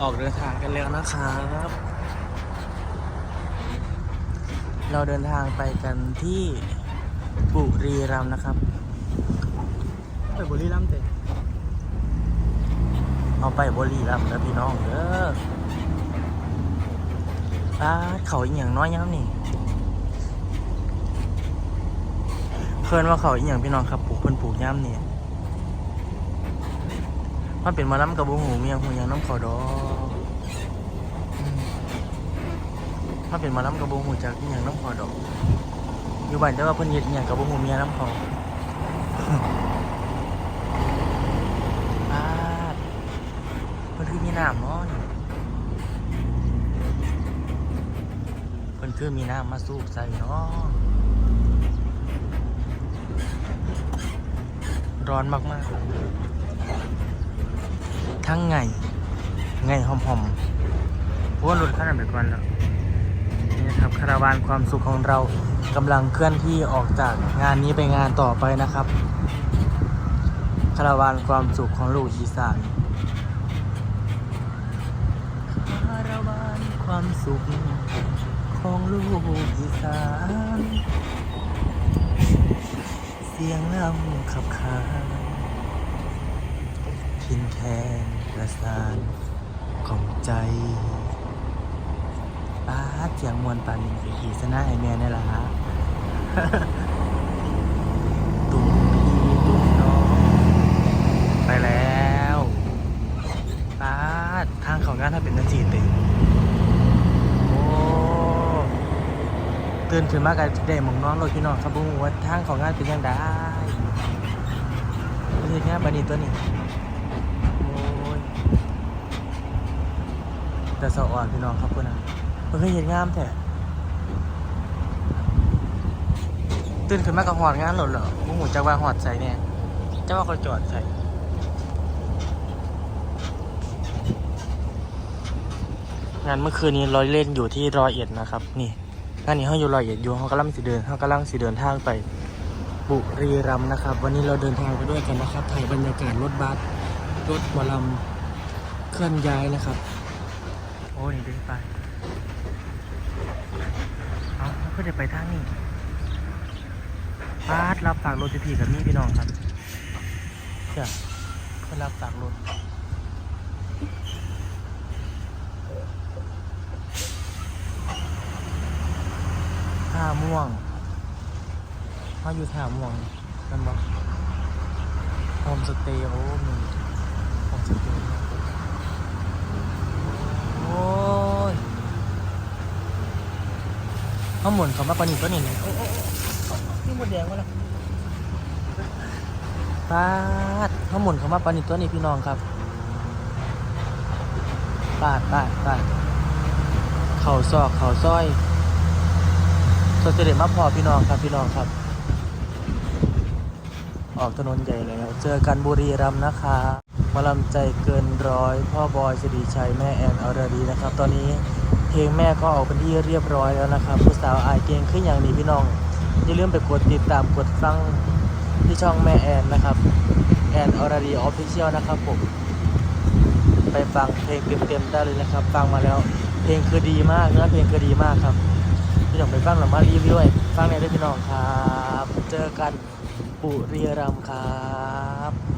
ออกเดินทางกันแล้วนะครับ เราเดินทางไปกันที่บุรีรัมย์นะครับ ไปบุรีรัมย์เตะเอาไปบุรีรัมย์แล้วพี่น้องเด้อ ป้าเขาอีกอย่างน้อยย้ำนี่เคินว่าเขาอีกอย่างพี่น้องครับปลูกเพิ่นปลูกย้ำนี่มันเป็นมาล้ำกับบุหูเมียหูยังน้ำเขาดอกอืมมันเป็นมาล้ำกับบุหูจากอีหยังน้ำเขาดอกอยู่บ้านแต่ว่าเพิ่นเฮ็ดอีหยังกับบุหูเมียน้ำเขา ปาดมันคือมีน้ำเนาะนี่มัน คือมีน้ำมาสูบใส่เนาะร้อนมากๆ ทั้งไง ไงหอมๆเพว่ารถขนาดเดียวกันแล้วนี่ครับคาราวานความสุขของเรากำลังเคลื่อนที่ออกจากงานนี้ไปงานต่อไปนะครับคาราวานความสุขของลูกอีสานคาราวานความสุข ลูกอีสานเสียงลำขับขานทินแทนประสานของใจป้าเสียงมวลปานนี้คือขีสนะไอแม่นี่แหละฮะตุ้มพี่ตุ้มน้องไปแล้วป้าทางเขางานถ้าเป็นนันจีติโอ้ ตื่นขึ้นมากันได้หมองนอนเลยพี่น้องครับบุ้งว่าทางขางงานเป็นยังได้ไม่ใช่แค่บันนี้ตัวนี้โอ้ยแต่สะอ่อนพี่น้องครับคุณนะมันเคยเห็นงามแท้ตื่นขึ้นมากับหอดงานหลดเหรอบุ้งหูจักว่าหอดใส่เนี่ยจ้าว่าเขาจอดใส่งานเมื่อคืนนี้ร้อยเล่นอยู่ที่รอยเอ็ดนะครับ นี่ งานนี้เขาอยู่รอยเอ็ดอยู่เขากำลังสิเดินเขากำลังสิเดินทางไปบุรีรัมย์นะครับ วันนี้เราเดินทางไปด้วยกันนะครับถ่ายบรรยากาศรถบัสรถวอลลัมเคลื่อนย้ายนะครับ โอ้นี่เดินไปเอาเพื่อจะไปทางนี้บาสรับฝากรถพี่ๆกับนี่พี่น้องครับเจ้าเพื่อรับฝากรถ ม่วงมาอยู่ท่าม่วงนั่นบ่โฮมสเตย์โอ้มีโฮมสเตย์โอ้ยเขาหมุนเขามาปานิตัวนี้เนี่ยโอ้โอ้นี่หมดแดงวะล่ะปาดเขาหมุนเขามาปานิตัวนี้พี่น้องครับปาดปาดปาดเข่าซอกเข่าซ้อย สดเสด็จมาพอพี่น้องครับพี่น้องครับ ออกถนนใหญ่เลยครับเจอกันบุรีรัมย์นะคะมาลำใจเกินร้อย พ่อบอยสิริชัยแม่แอนอรดีนะครับ ตอนนี้เพลงแม่ก็ออกเป็นที่เรียบร้อยแล้วนะครับผู้สาวอายเก่งขึ้นอย่างนี้พี่น้องอย่าลืมไปกดติดตามกดฟังที่ช่องแม่แอนนะครับแอนอรดีออฟฟิเชียลนะครับผมไปฟังเพลงเต็มๆได้เลยนะครับ ฟังมาแล้ว เพลงคือดีมากเนื้อเพลงคือดีมากครับ พี่น้องไปฟังหลังมารีวิวด้วยฟังในอยด้วยพี่น้องครับ เจอกันปุรีรัมย์ครับ